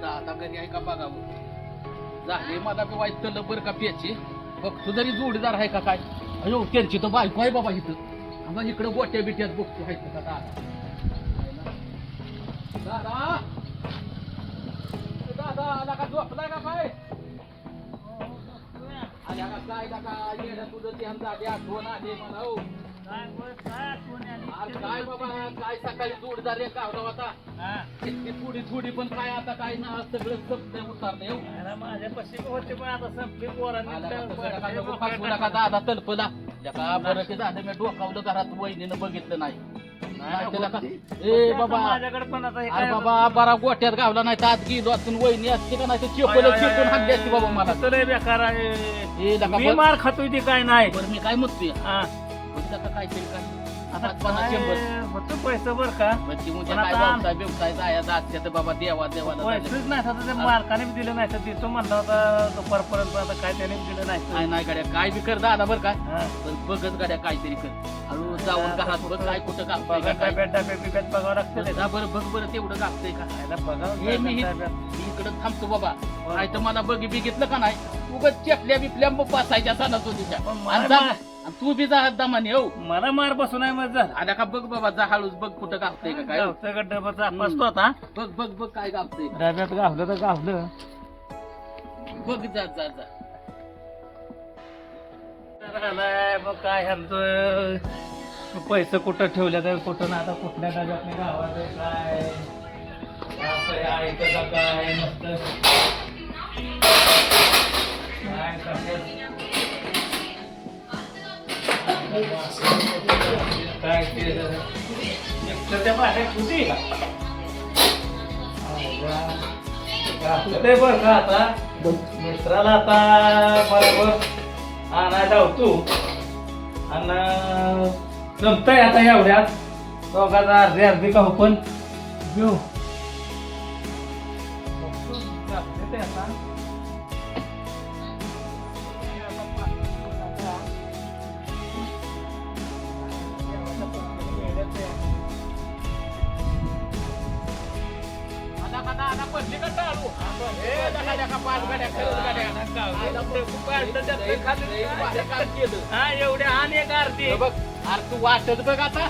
दादा घरी आहे का बघावं झाले मला बी वाईट तलं बरं का प्याची बघतो जरी जोडीदार आहे का काय? अयो त्यांची तर बायको आहे बाबा इथं. आम्हा इकडं गोट्या बिट्यात बघतो आहे का दादा! दादा दादा आला का झोपलाय का काय? आल्या का काय का? येणं तुझं ध्यान झाले आठवण आली मला हो. काय बाबा काय सकाळी जोडदार एक गावला होता थोडी थोडी पण काय आता काय ना सगळं संपलंय उतारलंय हो. माझ्या होते पण आता संपली पोरांनी का दादा तलपला का बरं ते मी डोकावलं घरात वहिनीनं बघितलं नाही. ए बाबा. हे अरे बाबा बरा गोट्यात गावला नाही तर आत गेलो असून वहिनी असते का नाही चेपलं चेपून हाणली असती बाबा मला. तर बेकार आहे. मार खातोय ती काय नाही. बरं, मी काय म्हणतोय? हा. काहीतरी काय आता काय होतं पैसे बर का? म्हणजे उद्या पण काय आता- व्यवसाय व्यवसाय जायचा असते तर बाबा देवा देवाला जायचं. पैसेच नाही आता ते मालकाने बी दिलं नाही तर देतो म्हणला होता दुपारपर्यंत आता काय त्याने बी दिलं काय नाही गाड्या काय बी कर दादा बरं का. हा. पण बघत गाड्या काहीतरी कर. हळू जाऊन घरात बघ काय कुठं कापतंय का बघा काय बघावं लागतं ते. जा बरं बघ बरं तेवढं कापतंय का. खायला बघावं हे मी इकडं थांबतो बाबा. नाही तर मला बघी बिघितलं का नाही? उगत चेपल्या बिपल्या मग पासायच्या सणासुदीच्या. पण मला आणि जा- मा- आणि तू बी जा दमाने हो. मला मार बसून आहे मग झालं. आल्या का बघ बाबा जा हळूच बघ कुठं कापतंय का काय. हो. का डब्याचा बसतो आता. बघ बघ बघ काय का. डब्यात गावलं तर गावलं बघ जा जा जा. राहिलाय मग काय ह्यांचं पैसे कुठं ठेवले तर कुठं ना आता कुठल्या डब्यात गावात आहे काय? असं आहे का काय मस्त. काय काय ते त्या पाण्यात होती का? ते बरं का आता. मित्राला आता बरोबर आणा होतो. आणि जमतंय आता एवढ्यात. दोघांचा अर्धे अर्धे का पण. घेऊ. बघतो, ते आता. नका, नका, पाच गाड्या, खरंच गाड्या. हा एवढ्या अर्धी हे बघ, अरे तू वाटत बघ आता.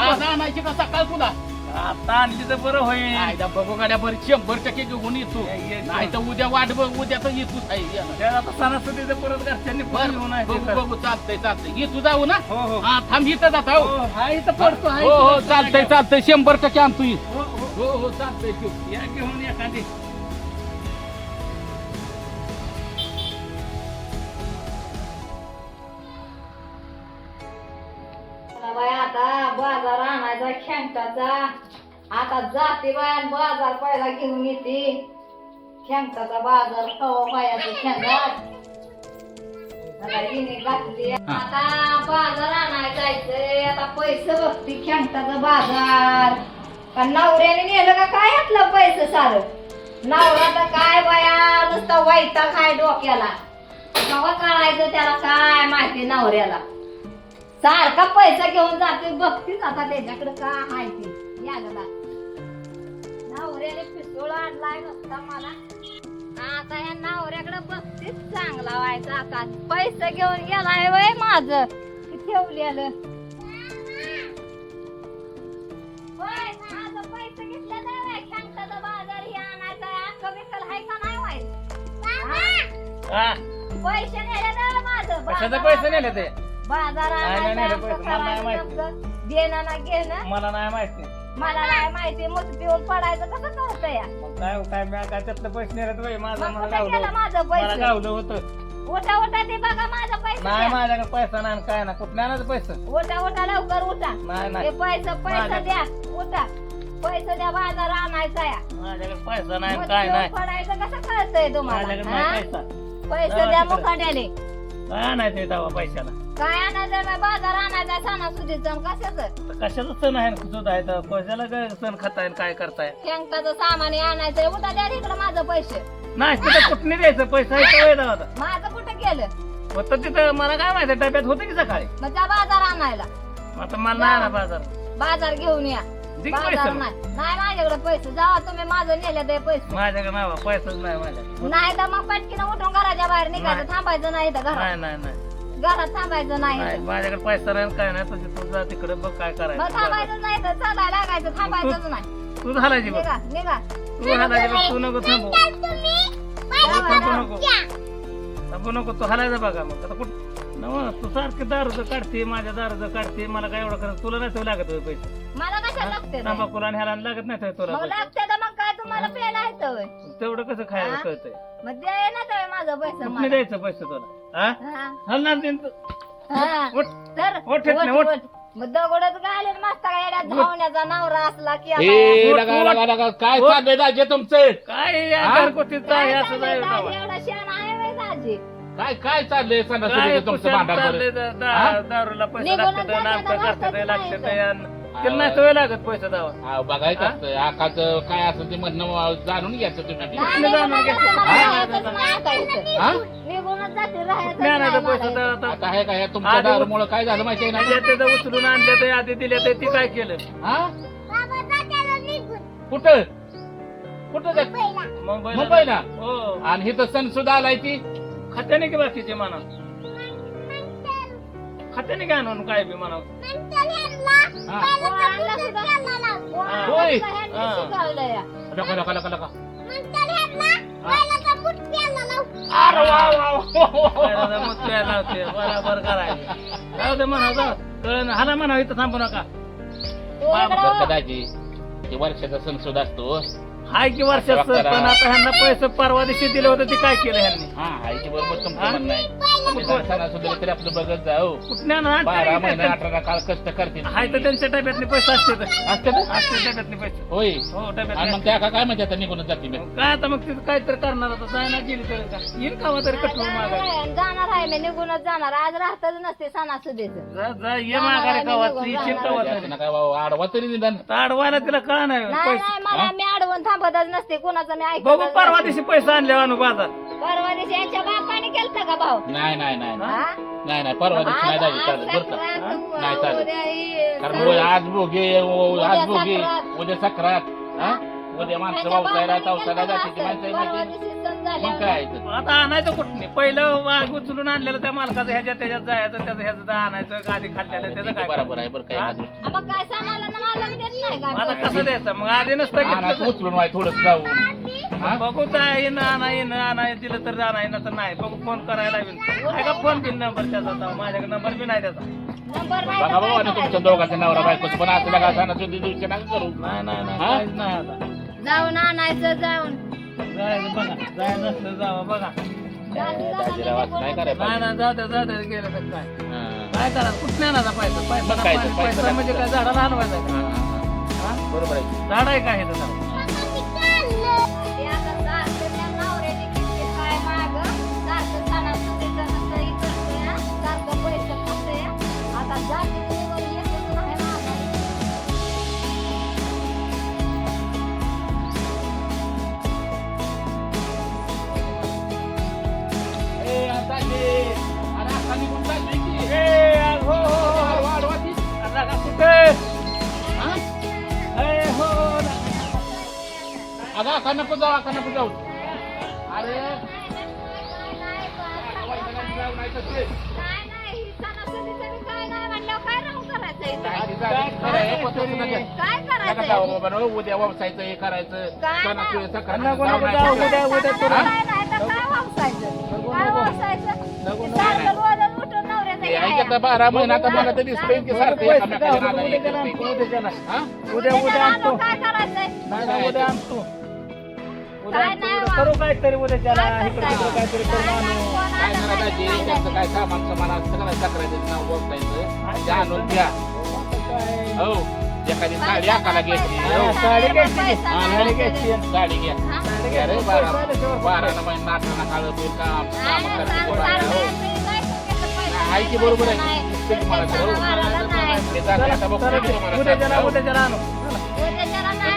आज आणायची का सकाळ तुला? आता आणली तर बरं होईल. आयला बघू गाड्या बरं शंभर टक्के घेऊन येतो. ये, ये, नाही तर उद्या वाट बघ उद्या तर येतोच आहे आता सणासुदीचं परत घरच्यांनी घेऊन बरं, आहे बघू. बघू चालतंय चालतंय. येतो जाऊ ना? हो हो. हा थांब इथं जाता हो. हो, इथं पडतो हा हो चालतंय चालतंय. शंभर टक्के आणतो ही. हो, चालतंय. या घेऊन एखादी. जाते बाय बाजार पहिला घेऊन येते. खेंगटाचा बाजार खवा पायाचं हिने घातली. आता बाजार आणायला जायचंय. आता पैसे बघते खेंगटाचा बाजार. का नवऱ्याने नेलं का काय घातलं पैसे सारं? नवरा तर काय बाया? नुसता वाईटा काय डोक्याला. कवा काढायचं त्याला काय माहिती नवऱ्याला? सारखा पैसा घेऊन जाते. बघतीच आता त्याच्याकडे का आहे ते. यागला नवऱ्याने पिस्तूळ आणलाय नुसता मला आता या नवऱ्याकडे बघतीच चांगला व्हायचा आता पैसे घेऊन गेलाय वय माझ ठेवलेलं होय, माझं पैसे घेतलं नाही वय. खेळताचा बाजार हे आणायचा आहे. अक्कल बिक्कल आहे का नाही व्हायचं? हा पैसे नेले ना माझं कशाचे बाजार पैसे नेले ते बाजार नाही, नाही, आणायचा नाही, पैसे असं मला नाही करायचं माहिती. तसं. देणं ना घेणं मला नाही माहिती मला नाही माहिती पिऊन पडायचं कसं करतं या मग काय काय मी काय त्यातलं पैसे बाई माझं मग मला कुठं गेलं गावलं माझं मला पैसे गावलं होतं. उठा उठा ते बघा माझं पैसे नाही द्या. माझ्याकडे पैसा नाही आणि काय ना कुठं आणायचं पैसे? उठा उठा लवकर उठा. नाही ते नाही पैसे पैसे माझ्या- द्या. उठा. पैसे द्या बाजार आणायचा या. माझ्याकडे पैसा नाही मग आणि काय पिऊन नाही. पडायचं कसं कळतंय तुम्हाला? माझ्याकडे हा? नाही पैसा पैसे द्या तिकडे. मुखाड्याले. काय आणायचं दवा पैशाला. काय आणायचं नाही बाजार आणायचा सणासुदीचं कशाचं? तर कशाचं सण आहे सुद्धा आहे तर पैशाला काय सण खाताय आणि काय करताय? शेंगटाचं सामान आणायचंय उठा द्या इकडं माझं पैसे. नाही तिथं कुठं द्यायचं? पैसा आहे वेळ होता माझं कुठं गेलं होतं तिथं मला काय माहिती डब्यात होतं की सकाळी? मग त्या बाजार आणायला. आता मला नाही ना बाजार. बाजार घेऊन या. पैसे. मग. नाही. नाही माझ्याकडे पैसे. जावा तुम्ही माझं नेले ते पैसे. माझ्याकडे नावा पैसाच नाही माझ्याकडे. नाही तर मग पटकीनं उठून घराच्या बाहेर निघायचं नाही. थांबायचं नाही तर घरात. नाही नाही नाही. घरात थांबायचं नाही. नाही माझ्याकडे पैसा नाही काय नाही तुझी तू जा तिकडे बघ काय मग करायचं थांबायचं नाही तर चालायला लागायचं थांबायचंच नाही. तू झालायची बघ निघा निघा. तू हालायची बघ तू नको थांबू. तू थांबू नको. थांबू नको तू हालायचं बघा मग. आता कुठं नव तू सारखं दारूचं काढते माझ्या दारूचं काढते मला काय एवढं करत तुला नाही लागत होय पैसे. मला कशाला लागते ते? तंबाखूला आणि ह्याला लागत नाही होय तुला मग पैसे. लागते तर मग काय तुम्हाला प्यायला होय? तेवढं कसं खायला हा? कळतंय मग द्याय ना माझं पैसे मला. द्यायचं पैसे तुला हा हा. हलणार देईन तू हा. उठ. तर उठ, उठ, उठ, उठ. उठ. मग दगडच घालेल मस्त येड्यात धावण्याचा नवरा असला की आता ए उठ, लगा उठ. लगा लगा काय. चाललंय दाजे तुमचं काय या हा? घरगुतीचं काय आहे असं चाललंय जाईल दाजी? एवढा शहाणा आहे व्हय दाजी? काय काय चाललंय काय सणासुदीचं तुमचं कुशाल भांडण चाललंय बरं? दा- हा? दा- दारूला पैसे निघूनच लागतात नाही लागतात नाही सवय लागत पैसे दावा हा, बघायचं हा? असतं आकाचं काय असेल ते म्हणणं जाणून घ्यायचं तुम्ही हा? हा? निघूनच जाते राहायचंच नाही नाही नाही पैसे मला तर इथं. आता आता आहे का हे तुमच्या आधी- दारूमुळे काय झालं माहिती आहे ना त्याचं उचलून आणलं ते आधी दिले ते ती काय केलं हा कुठं कुठं जात मुंबईला मुंबईला हो आणि इथं सण सुद्धा आलाय ती खात्याने की बाकीचे म्हणा खात्याने काय आणून काय बी म्हणा. हा. होय. हा. शिकवलंय. लका लका लका लका. अरे वा वा वा. मग प्यायला लावते बराबर करायचं. जाऊ दे म्हणा जाऊ. कळलं हाला म्हणा इथं थांबू नका. हो. ते वर्षाचा सण सुद्धा असतो. हाय की वर्षाचं पण आता ह्यांना पैसे परवा दिवशी दिले होते ते काय केलं ह्यांनी? हा ते बरोबर तुमचं हा? म्हणणं आहे. सणासुदीला तरी आपलं बघत जाऊ कुठल्या ना बारा महिने अठरा काळ कष्ट करते हाय तर त्यांच्या डब्यातले पैसे असते तर. असते ना? असते डब्यातले पैसे. होय. हो आणि त्या का काय म्हणते आता निघूनच जाते मी काय आता मग तिथं काहीतरी करणार आता जायला गेली तर का? येईल का तरी जाणार आहे आणि जाणार आहे मी निघूनच जाणार. आज राहतच नसते सणासुदीचं. जा जा ये माघारी कवा? येशील कवा तरी? काय बाबा आडवा तरी निदान. आता अडवायला तिला कळ नाही? नाही पैसे? नाही मला मी अडवून थांबतच नसते कोणाचं मी बघू ऐकत परवा दिवशी पैसे आणले आणू बाजार. परवा दिवशी यांच्या बापाने केलता का भाऊ नाही नाही नाही नाही. हा? नाही नाही परवा दिवशी नाही आज- जायचं आज चालेल बरं का संक्रांत, नाही चालेल. उद्या ही कारण. उद्या आज भोगे आज भोगे सक्रात. उद्या सक्रात हा उद्या माणसं त्यांच्या वावसायला बापाने केलता जाते ती माणसं असं. परवा माहिती दिवशी सण मग झाल्यावर. काय? आता आणायचं कुठं नाही पहिलं वाघ उचलून आणलेलं त्या मालकाचं ह्याच्यात त्याच्यात जायचं त्याचं ह्याचं आणायचं आधी खाल्लेलं त्याचं काय बरोबर आहे बरं काय हा? आ, मग काय सणाला ना मालक देत नाही का आता कसं द्यायचं मग आधी नसतं घेतलं उचलून वाय थोडस जाऊन हा? बघू तर येणं आणा येणं आणा दिलं तर आणा येणं तर नाही बघू फोन करायला आहे का फोन बिन नंबर त्याचा आता? माझ्याकडे नंबर बी नाही त्याचा नंबर नाही बघा तर काय आणि तुमच्या करायचं? दोघांच्या नवरा बायकोच पण असं नका सणासुदी दिवशी नका करू नाही नाही नाही हा? काहीच नाही आता जाऊन आणायचं जाऊन जायचं बघा जायचं नसलं जावं बघा ए, दाजीराव असं नाही करायला नाही पाहिजे. नाही जाऊ दे जाऊ दे गेलं तर काय हा. काय करा कुठं आणायचा पैसा पैसा मग काय ते, पैसा पैसा म्हणजे काय झाडाला आणवायचा का? हा, हा, हा? हा. बरोबर आहे झाड आहे का हे तर झाड? अगं आता नको जाऊ आता नको जाऊ अरे ही काय करायचं उद्या हे करायचं काय नको, नको, जाऊ, उद्या. हा? ऐकत बारा महिना आता मला तर दिसतंय की सारखं पैसे एकामेकाला उद्या उद्या. हा? आणतो? नाही नाही, उद्या आणतो उद्या काय नाही वा. करू काहीतरी उद्या त्याला काय इकडे करताय? तिकडे काहीतरी करून काय आणू दाजी काय त्यांचं. काय सामान सामान असतं का नाही तक्रारीचं नाव बोलतायचं ते आणून द्या काय? हो एखादी साडी आकाला पैसा हो. साडी घ्यायची. पैसा नाही. साडी घ्यायची. साडी घ्या हा? घ्या रे बारा बारानं महिना नाटणं काळं बिल काम काम करते पोराला, हो. आहे की बरोबर आहे. नाही. ते तुम्हाला पैसा ठरवून सणावाराला नाही. ते जाता आता बघतो चला, मी तुम्हाला उद्या त्याला सांगतो. उद्या त्याला आणू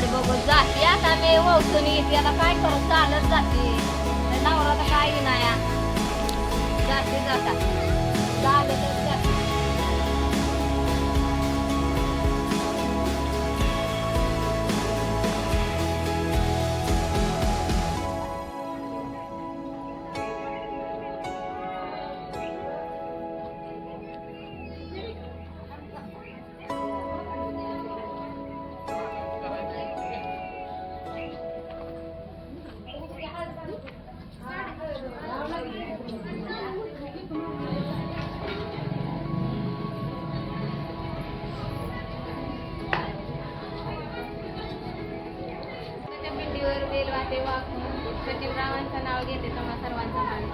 कुठवर वाट बघत जाते. आता मी वळसून येते. आता काय करत चालत जाते. तर नवरा तर काही नाही. आ. जाते जाता चालतच सचिवरावांचं नाव घेते तेव्हा सर्वांचा मान.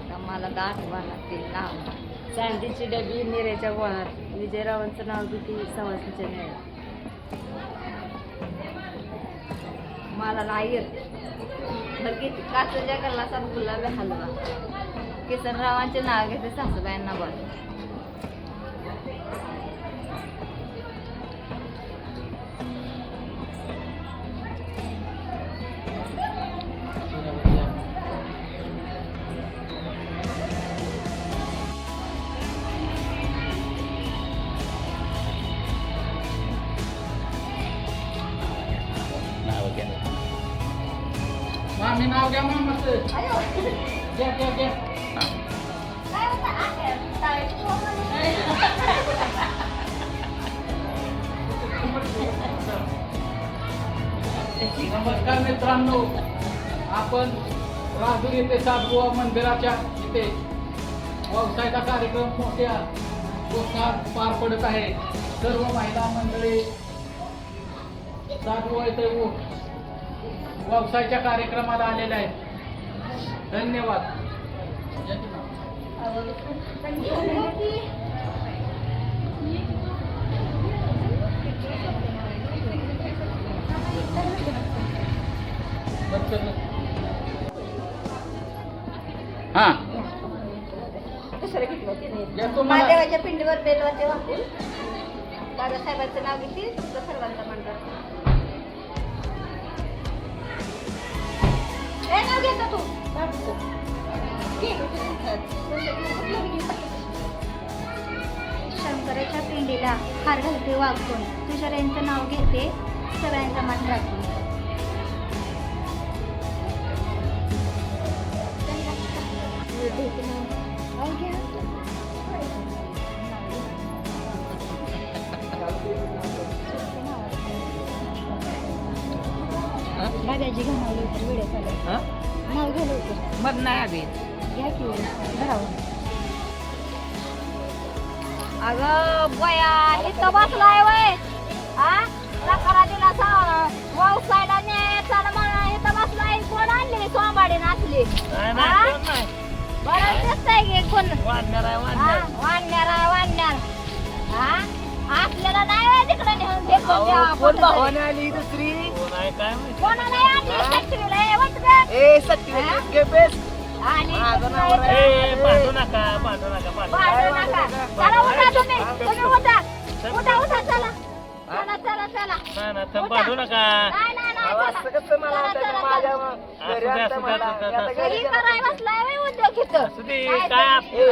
आता मला दाट लागते नाव. चांदीची डबी मिरेच्या गोहार विजयरावांचं नाव किती सवासाच्या मेळ मला नाही येत. लगेच काचच्या गल्लाचा गुलाबी हलवा. किसनरावांचे नाव घेते सासूबाईंना बघ मामी नाव घ्या मामाचं. घ्या, घ्या, घ्या. नमस्कार मित्रांनो आपण राजूर येथे सातगोवा मंदिराच्या इथे व्यवसायाचा कार्यक्रम मोठ्या उत्साहात पार पडत आहे सर्व महिला मंडळी सातगोवा येथे उ- व्यवसायाच्या कार्यक्रमाला आलेला आहे धन्यवाद. हा. महादेवाच्या पिंडीवर बेलवाचे वाकून दादासाहेबांचं नाव घेतील सर्वांचा म्हणतात नाव घेता तू. घे. शंकराच्या पिंडीला हार घालते वाकून तुषारांचं नाव घेते सगळ्यांचा मान राखून दादाजी घालवलं होतं व्हिडिओ चालू नाव घ्यायला होतं. मग नाही आधी घ्या की घरावर. अगं बया इथं बसलाय वय. हा? नकारा दिला सा व्यवसायला न्यायचा म्हणा इथं बसलाय. कोण आणली? सोंबाडी नाचली. नाही हा? नाही कोण नाही. बरं दिसतंय की कोण? वाढणार आहे हा, वाढणार. वाढणार आहे, वाढणार. हा? आपल्याला नाही वय तिकडे नेऊन. फेकून द्यावा कोण कुठंतरी. भावाने आली दुसरी? काय माहिती? ए बेस. ए भांडू नका भांडू नका नाही नाही थांब. कसं मला माझ्या. घरी मला. मी आता. घरी गेलो. असू दे काय? आप- ए,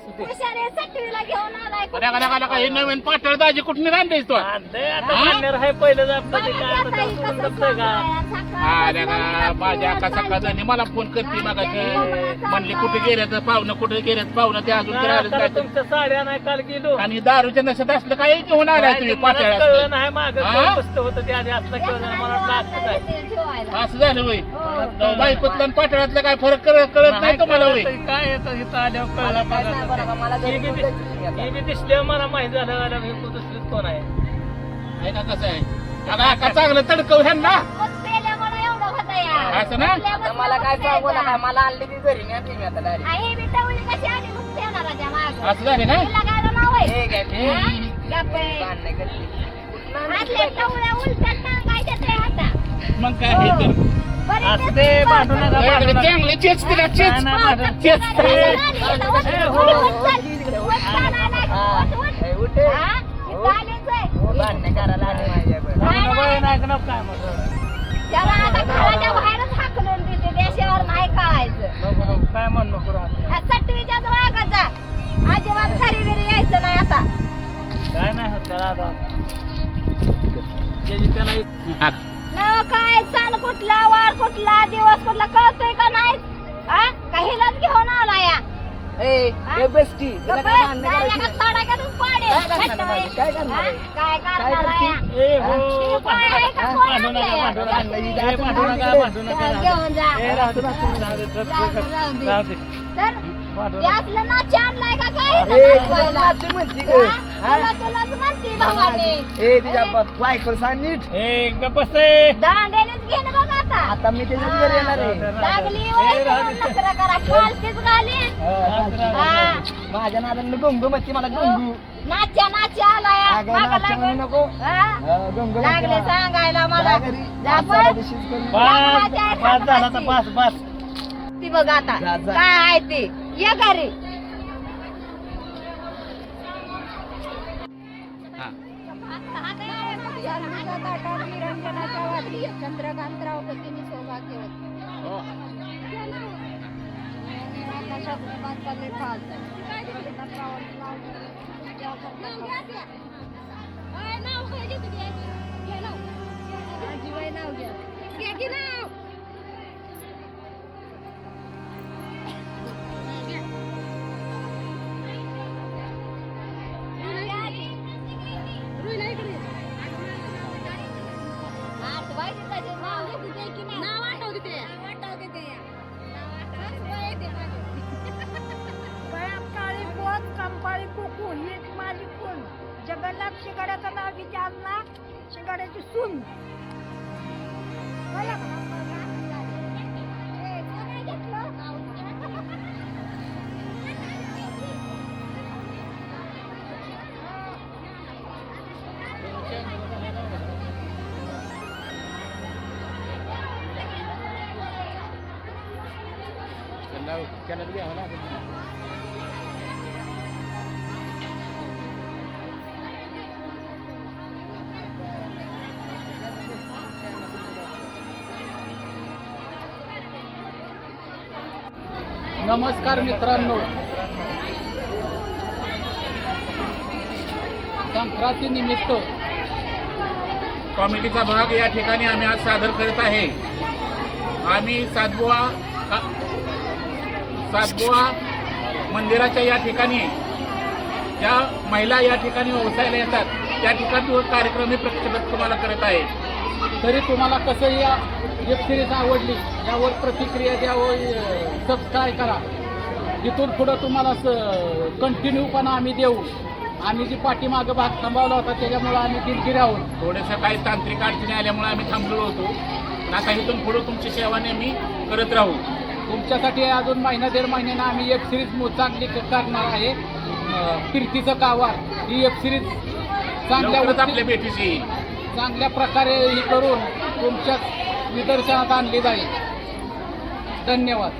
असू दे. हुशारी सट्टीला घेऊन आलाय कदा कदा कदा हे नवीन पातळ दाजी कुठून आणलीस तू? आणलंय आता हा? आहे पहिलं काय आता जमतंय का? अरे का माझ्या कसा कदानी मला फोन करते मगाशी म्हणली कुठे गेल्याचं पाहुणं कुठे गेल्याचं पाहुणं ते अजून तर आलंच काय तुमच्या साड्या नाही काल गेलो. आणि दारूच्या नशेत असलं काही घेऊन आलाय तुम्ही कळलं पातळ नाही मागं हा? होतं ते आधी असलं कळलं नाही. मला वाटलं असं काय ठेवायला असं झालं वय हो. बायकोतलं आणि पातळातलं काय फरक कळत कळत नाही तुम्हाला काय येतं इथं आल्यावर मला कळलं मला आता. दिसल्यावर मला माहीत झालं हे तू दुसरीच कोण आहे? कसं आहे? अगं का चांगलं तडकव ह्यांना. असं ना? आता मला काय सांगू नका मला आणली ती घरी मी आता. असं झालं ना? आता. मग काय हे तर. बरे असं ते ते भांडू नका. चांगले चेच तिला चेच नाही, नाही, भांडू. चेच ए, हो. भांडू नका, नाही का नको काय मग. त्याला आता घराच्या बाहेरच राहू दे, राहू दे, राहू दे, राहू दे, राहू दे. राहू दे. तर भांडू ते नका. असलं नाच आणलाय का काय नाचवायला? हा? तुला तुलाच म्हणते भावाने ए, गप्प बस ए. बघ आता आता मी त्याच्याच घरी येणार आहे. लागली वय. नखरं करा. हा माझ्या नादाला गंगू म्हणते मला गंगू नाच्या नाच्या आलाय. अगं, नाच्या म्हणू नको. हा? अं, गंगू म्हणते लागले. सांगायला मला. झाला ती बघ आता. जा, जा. काय आहे ते? ये घरी. चंद्रकांतराव कधी सौभाग्यवती काळी जगन्नाथ शिंगाड्याचं नाव विचारला शिंगाड्याची सून कळलं का? ए, कोणी घेतलं? नमस्कार मित्रांनो. संक्रांतीनिमित्त कॉमिटीचा कॉमेडीचा भाग या ठिकाणी आम्ही आज सादर करत आहे. आम्ही सातबुवा सातबुवा मंदिराच्या या ठिकाणी ज्या महिला या ठिकाणी व्यवसायाला येतात त्या ठिकाणी कार्यक्रम मी प्रक्षेपित तुम्हाला करत आहे. तरी तुम्हाला कसं या वेब सिरीज आवडली यावर प्रतिक्रिया द्यावं सबस्क्राईब करा. इथून पुढं तुम्हाला कंटिन्यूपणा आम्ही देऊ. आम्ही जी पाठीमागं भाग थांबवला होता त्याच्यामुळे आम्ही दिलगिरी आहोत थोड्याशा काही तांत्रिक अडचणी आल्यामुळे आम्ही थांबलो होतो. आता इथून पुढं तुमची सेवा नेहमी करत राहू. तुमच्यासाठी अजून महिना दीड महिन्यानं आम्ही वेब सिरीज चांगली करणार आहे. अं, कीर्तीचं कावार. ही वेब सिरीज चांगल्या आपल्या भेटीची चांगल्या प्रकारे ही करून तुमच्या निदर्शनात आणली जाईल. धन्यवाद.